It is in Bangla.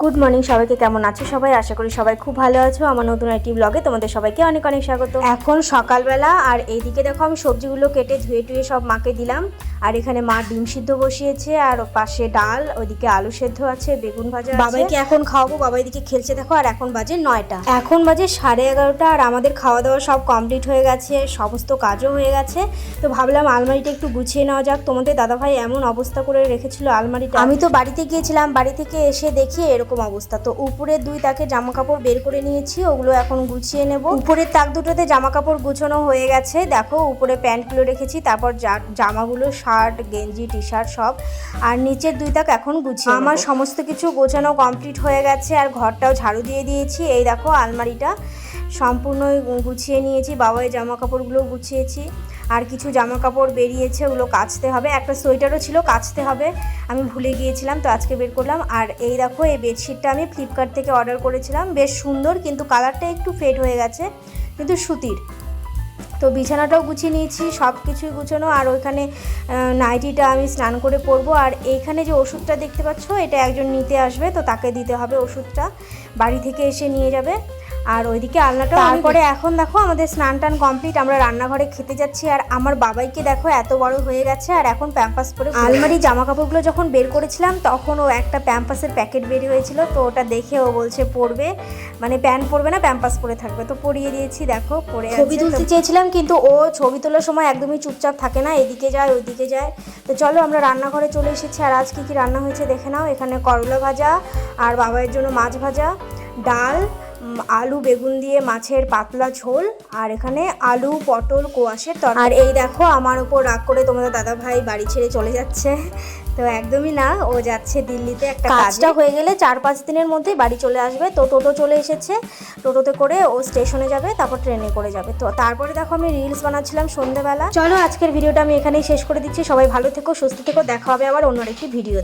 গুড মর্নিং সবাইকে কেমন আছো সবাই? আশা করি সবাই খুব ভালো আছো। আমার নতুন একটি ব্লগে তোমাদের সবাইকে অনেক অনেক স্বাগত। এখন সকালবেলা, আর এইদিকে দেখো আমি সবজিগুলো কেটে ধুয়ে টুয়ে সব মাকে দিলাম। আর এখানে মা ডিম সিদ্ধ বসিয়েছে আর পাশে ডাল ওইদিকে আলু সেদ্ধ আছে বেগুন ভাজা বাবাইকে এখন খাওয়াবো বাবা এদিকে খেলছে দেখো আর এখন বাজে নয়টা। এখন বাজে সাড়ে এগারোটা আর আমাদের খাওয়া দাওয়া সব কমপ্লিট হয়ে গেছে সমস্ত কাজও হয়ে গেছে। তো ভাবলাম আলমারিটা একটু গুছিয়ে নেওয়া যাক। তোমাদের দাদাভাই এমন অবস্থা করে রেখেছিল আলমারিটা। আমি তো বাড়িতে গিয়েছিলাম বাড়ি থেকে এসে দেখি এরকম অবস্থা। তো উপরের দুই তাকে জামা কাপড় বের করে নিয়েছি ওগুলো এখন গুছিয়ে নেব। উপরের তাক দুটোতে জামা কাপড় গুছানো হয়ে গেছে। দেখো উপরে প্যান্টগুলো রেখেছি তারপর জামাগুলো শার্ট গেঞ্জি টি শার্ট সব। আর নিচের দুই তাক এখন গুছিয়ে আমার সমস্ত কিছু গোছানো কমপ্লিট হয়ে গেছে আর ঘরটাও ঝাড়ু দিয়ে দিয়েছি। এই দেখো আলমারিটা সম্পূর্ণ গুছিয়ে নিয়েছি। বাবাই জামা কাপড়গুলো গুছিয়েছি। আর কিছু জামা কাপড় বেরিয়েছে ওগুলো কাচতে হবে। একটা সোয়েটারও ছিল কাচতে হবে। আমি ভুলে গিয়েছিলাম তো আজকে বের করলাম। আর এই দেখো এই বেডশিটটা আমি ফ্লিপকার্ট থেকে অর্ডার করেছিলাম। বেশ সুন্দর কিন্তু কালারটা একটু ফেড হয়ে গেছে কিন্তু সুতির। তো বিছানাটাও গুছিয়ে নিয়েছি সব কিছুই গুছানো, আর ওইখানে নাইটিটা আমি স্নান করে পরবো। আর এইখানে যে ওষুধটা দেখতে পাচ্ছ, এটা একজন নিতে আসবে, তো তাকে দিতে হবে ওষুধটা। বাড়ি থেকে এসে নিয়ে যাবে। আর ওইদিকে আলনাটা তারপরে? এখন দেখো আমাদের স্নান টান কমপ্লিট আমরা রান্নাঘরে খেতে যাচ্ছি আর আমার বাবাইকে দেখো এত বড় হয়ে গেছে আর এখন প্যাম্পাস পরে আলমারি জামা কাপড়গুলো যখন বের করেছিলাম তখন ও একটা প্যাম্পাসের প্যাকেট বের হয়েছিল তো ওটা দেখে ও বলছে পরবে মানে প্যান্ট পরবে না প্যাম্পাস পরে থাকবে। তো পরিয়ে দিয়েছি দেখো পরে ছবি তুলতে চেয়েছিলাম কিন্তু ও ছবি তোলার সময় একদমই চুপচাপ থাকে না এদিকে যায় ওইদিকে যায়। তো চলো আমরা রান্নাঘরে চলে এসেছি আর আজ কী কী রান্না হয়েছে দেখে নাও। এখানে করলা ভাজা আর বাবাইয়ের জন্য মাছ ভাজা ডাল আলু, বেগুন দিয়ে মাছের পাতলা ঝোল, আর এখানে আলু, পটল, কোয়াশের তরকারি। আর এই দেখো, আমার উপর রাগ করে তোমাদের দাদা ভাই বাড়ি ছেড়ে চলে যাচ্ছে। তো একদমই না, ও যাচ্ছে দিল্লিতে একটা কাজটা হয়ে গেলে চার পাঁচ দিনের মধ্যেই বাড়ি চলে আসবে। তো টোটো চলে এসেছে। টোটোতে করে ও স্টেশনে যাবে, তারপর ট্রেনে করে যাবে। তো তারপরে দেখো, আমি রিলস বানাচ্ছিলাম সন্ধেবেলা চলো, আজকের ভিডিওটা আমি এখানেই শেষ করে দিচ্ছি। সবাই ভালো থেকো, সুস্থ থেকো। দেখা হবে আবার অন্য একটি ভিডিও